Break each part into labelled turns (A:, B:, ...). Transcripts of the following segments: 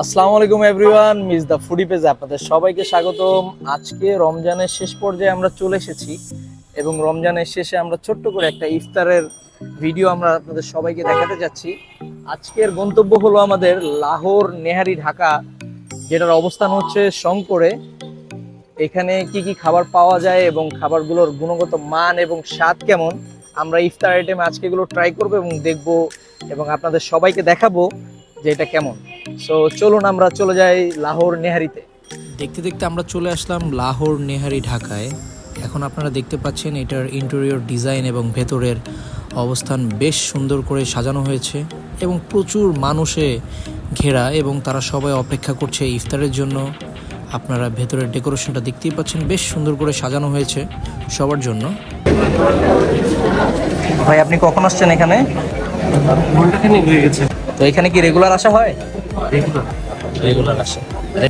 A: আসসালামু আলাইকুম everyone, miss the foodie page আপনাদের সবাইকে স্বাগতম। আজকে রমজানের শেষ পর্যায়ে আমরা চলে এসেছি এবং রমজানের শেষে আমরা ছোট্ট করে একটা ইফতারের ভিডিও আমরা আপনাদের সবাইকে দেখাতে যাচ্ছি। আজকের গন্তব্য হলো আমাদের লাহোর নেহারি ঢাকা, যেটার অবস্থান হচ্ছে শঙ্করে। এখানে কি কি খাবার পাওয়া যায় এবং খাবারগুলোর গুণগত মান এবং স্বাদ কেমন, আমরা ইফতার আইটেম আজকে এগুলো ট্রাই করব এবং দেখব এবং আপনাদের সবাইকে দেখাবো যে এটা কেমন। সো চলুন আমরা চলে যাই লাহোর নেহারিতে।
B: দেখতে দেখতে আমরা চলে আসলাম লাহোর নেহারি ঢাকায়। এখন আপনারা দেখতে পাচ্ছেন এটার ইন্টেরিয়র ডিজাইন এবং ভেতরের অবস্থান বেশ সুন্দর করে সাজানো হয়েছে এবং প্রচুর মানুষে ঘেরা এবং তারা সবাই অপেক্ষা করছে ইফতারের জন্য। আপনারা ভেতরের ডেকোরেশনটা দেখতেই পাচ্ছেন বেশ সুন্দর করে সাজানো হয়েছে সবার জন্য।
A: ভাই আপনি কখন আসছেন এখানে?
C: ঘন্টাখানিক হয়ে গেছে।
A: তো এখানে কি রেগুলার আসা হয়?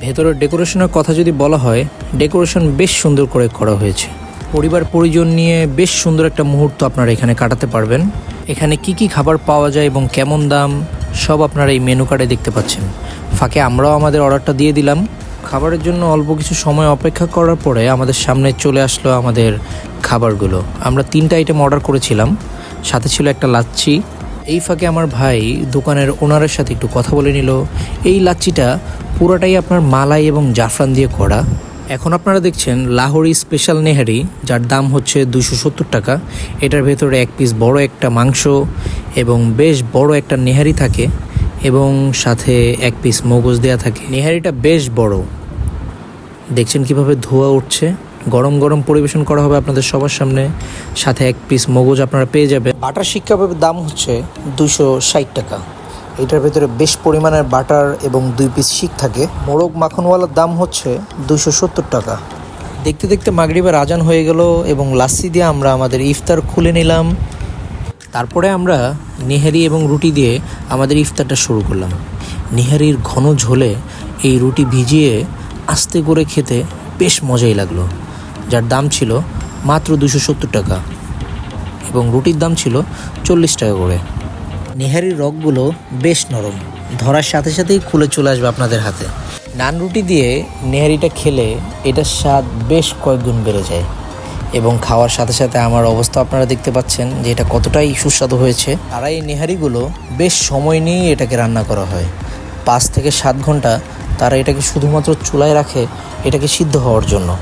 B: ভেতরের ডেকোরেশনের কথা যদি বলা হয়, ডেকোরেশন বেশ সুন্দর করে করা হয়েছে। পরিবার পরিজন নিয়ে বেশ সুন্দর একটা মুহূর্ত আপনারা এখানে কাটাতে পারবেন। এখানে কি কি খাবার পাওয়া যায় এবং কেমন দাম, সব আপনারা এই মেনু কার্ডে দেখতে পাচ্ছেন। ফাঁকে আমরাও আমাদের অর্ডারটা দিয়ে দিলাম। খাবারের জন্য অল্প কিছু সময় অপেক্ষা করার পরে আমাদের সামনে চলে আসলো আমাদের খাবারগুলো। আমরা তিনটা আইটেম অর্ডার করেছিলাম। সাথে ছিল একটা লাচ্ছি এই ফাঁকে আমার ভাই দোকানের ওনারের সাথে একটু কথা বলে নিল। এই লাচ্ছিটা পুরোটাই আপনার মালাই এবং জাফরান দিয়ে করা। এখন আপনারা দেখছেন লাহোরি স্পেশাল নেহারি, যার দাম হচ্ছে দুশো সত্তর টাকা। এটার ভেতরে এক পিস বড় একটা মাংস এবং বেশ বড় একটা নেহারি থাকে এবং সাথে এক পিস মগজ দেয়া থাকে। নেহারিটা বেশ বড়। দেখছেন কীভাবে ধোয়া উঠছে? গরম গরম পরিবেশন করা হবে আপনাদের সবার সামনে। সাথে এক পিস মগজ আপনারা পেয়ে যাবেন। বাটার শিক কাবাবের দাম হচ্ছে দুশো ষাট টাকা। এটার ভেতরে বেশ পরিমাণের বাটার এবং দুই পিস শিক থাকে। মোরগ মাখনওয়ালার দাম হচ্ছে দুশো সত্তর টাকা। দেখতে দেখতে মাগরিবের আজান হয়ে গেল এবং লাস্সি দিয়ে আমরা আমাদের ইফতার খুলে নিলাম। তারপরে আমরা নেহারি এবং রুটি দিয়ে আমাদের ইফতারটা শুরু করলাম। নেহারির ঘন ঝোলে এই রুটি ভিজিয়ে আস্তে করে খেতে বেশ মজাই লাগল। যার দাম ছিল মাত্র দুশো সত্তর টাকা এবং রুটির দাম ছিল চল্লিশ টাকা করে। নেহারির রগগুলো বেশ নরম। ধরার সাথে সাথেই খুলে চলে আসবে আপনাদের হাতে। নান রুটি দিয়ে নেহারিটা খেলে এটার স্বাদ বেশ কয়েকগুণ বেড়ে যায়। এবং খাওয়ার সাথে সাথে আমার অবস্থা আপনারা দেখতে পাচ্ছেন যে এটা কতটাই সুস্বাদু হয়েছে। আর এই নেহারিগুলো বেশ সময় নিয়েই এটাকে রান্না করা হয়। পাঁচ থেকে সাত ঘণ্টা তারা এটাকে শুধুমাত্র চুলায় রাখে, এটাকে সিদ্ধ হওয়ার জন্য।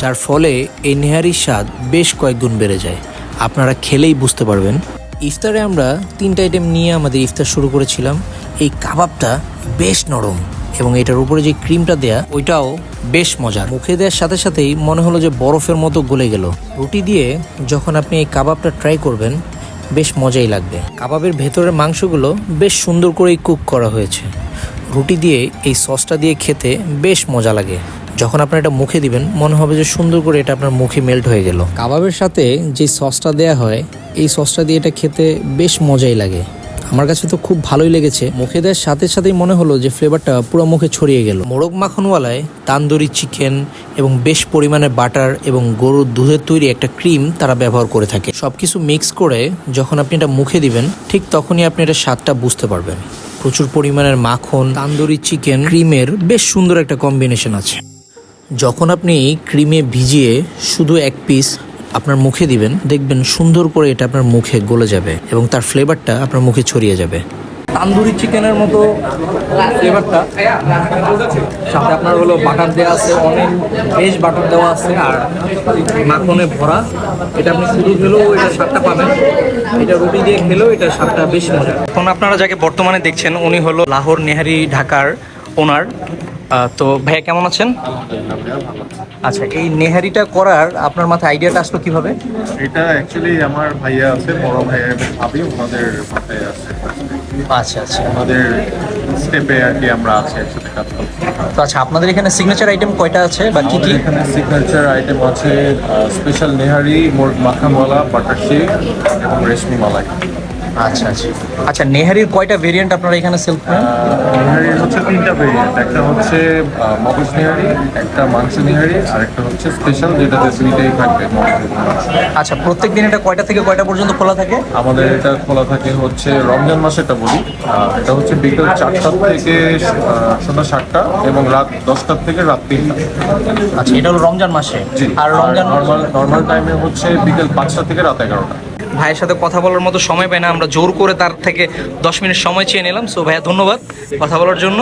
B: যার ফলে এই নেহারির স্বাদ বেশ কয়েকগুণ বেড়ে যায়। আপনারা খেলেই বুঝতে পারবেন। ইফতারে আমরা তিনটা আইটেম নিয়ে আমাদের ইফতার শুরু করেছিলাম। এই কাবাবটা বেশ নরম এবং এটার উপরে যে ক্রিমটা দেয়া, ওইটাও বেশ মজার। মুখে দেওয়ার সাথে সাথেই মনে হলো যে বরফের মতো গলে গেল। রুটি দিয়ে যখন আপনি এই কাবাবটা ট্রাই করবেন, বেশ মজাই লাগবে। কাবাবের ভেতরের মাংসগুলো বেশ সুন্দর করেই কুক করা হয়েছে। রুটি দিয়ে এই সসটা দিয়ে খেতে বেশ মজা লাগে। যখন আপনার এটা মুখে দিবেন, মনে হবে যে সুন্দর করে এটা আপনার মুখে মেল্ট হয়ে গেল। কাবাবের সাথে যে সসটা দেয়া হয়, এই সসটা দিয়ে এটা খেতে বেশ মজাই লাগে। আমার কাছে তো খুব ভালোই লেগেছে। মুখে দেওয়ার সাথে সাথেই মনে হলো যে ফ্লেভারটা পুরো মুখে ছড়িয়ে গেল। মোরগ মাখনওয়ালায় তান্দুরি চিকেন এবং বেশ পরিমাণে বাটার এবং গরুর দুধের তৈরি একটা ক্রিম তারা ব্যবহার করে থাকে। সব কিছু মিক্স করে যখন আপনি এটা মুখে দিবেন, ঠিক তখনই আপনি এটা স্বাদটা বুঝতে পারবেন। প্রচুর পরিমাণের মাখন, তান্দুরি চিকেন ক্রিমের বেশ সুন্দর একটা কম্বিনেশন আছে। যখন আপনি ক্রিমে ভিজিয়ে শুধু এক পিস আপনার মুখে দিবেন, দেখবেন সুন্দর করে এটা আপনার মুখে গলে যাবে এবং তার ফ্লেভারটা আপনার মুখে ছড়িয়ে যাবে।
A: তান্দুরি চিকেনের মতো ফ্লেভারটা সাথে আপনার হলো বাটার দেওয়া আছে, অনেক বেশ বাটার দেওয়া আছে, আর মাখনে ভরা। এটা আপনি শুধু খেলেও এটা স্বাদটা পাবেন। এটা রুটি দিয়ে খেলেও এটা স্বাদটা বেশি মজা এখন আপনারা যাকে বর্তমানে দেখছেন, উনি হলো লাহোর নেহারি ঢাকার ওনার তো ভাইয়া কেমন আছেন? আচ্ছা এই নেহারিটা করার আপনার মাথায় আইডিয়াটা আসলো কীভাবে?
C: এটা অ্যাকচুয়ালি আমার ভাইয়া আছে বড় ভাইয়া ভাবি ওনাদের মাথায় আছে।
A: আচ্ছা আচ্ছা।
C: আমাদের স্টেপে আর কি আমরা আছি একসাথে কাজ করছি।
A: তো আচ্ছা আপনাদের এখানে সিগনেচার আইটেম কয়টা আছে বা কি কি?
C: এখানে সিগনেচার আইটেম আছে স্পেশাল নেহারি মোর মাখানওয়ালা বাটার শেক এবং রেশমি মালাই।
A: আচ্ছা আচ্ছা। আচ্ছা নেহারির কয়টা ভেরিয়েন্ট আপনারা এখানে সেল করেন?
C: নিহারি হচ্ছে তিনটা ভেরিয়েন্ট একটা হচ্ছে মগজ নিহারি একটা মাংস নিহারি আর একটা হচ্ছে স্পেশাল যেটাতে দুইটাই থাকবে
A: আচ্ছা প্রত্যেক দিন এটা কয়টা থেকে কয়টা পর্যন্ত খোলা থাকে?
C: আমাদের এটা খোলা থাকে হচ্ছে রমজান মাসে এটা বলি। এটা হচ্ছে বিকেল চারটা থেকে সন্ধ্যা সাতটা এবং রাত দশটার থেকে রাত তিনটা।
A: আচ্ছা এটা হলো রমজান মাসে? আর রমজান
C: নর্মাল নর্মাল টাইমে হচ্ছে বিকেল পাঁচটা থেকে রাত এগারোটা।
A: ভাইয়ের সাথে কথা বলার মতো সময় পাই না, আমরা জোর করে তার থেকে দশ মিনিট সময় চেয়ে নিলাম। সো ভাইয়া, ধন্যবাদ কথা বলার জন্য।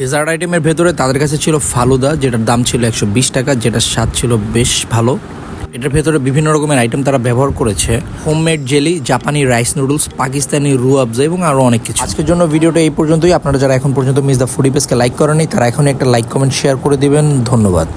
B: ডেজার্ট আইটেমের ভেতরে তাদের কাছে ছিল ফালুদা, যেটার দাম ছিল একশো বিশ টাকা, যেটার স্বাদ ছিল বেশ ভালো। এটার ভেতরে বিভিন্ন রকমের আইটেম তারা ব্যবহার করেছে। হোমমেড জেলি জাপানি রাইস নুডলস পাকিস্তানি রু আফজা এবং আরও অনেক কিছু। আজকের জন্য ভিডিওটা এই পর্যন্তই। আপনারা যারা এখন পর্যন্ত মিস দ্য ফুডি পেজকে লাইক করেনি তারা এখন একটা লাইক কমেন্ট শেয়ার করে দিবেন। ধন্যবাদ।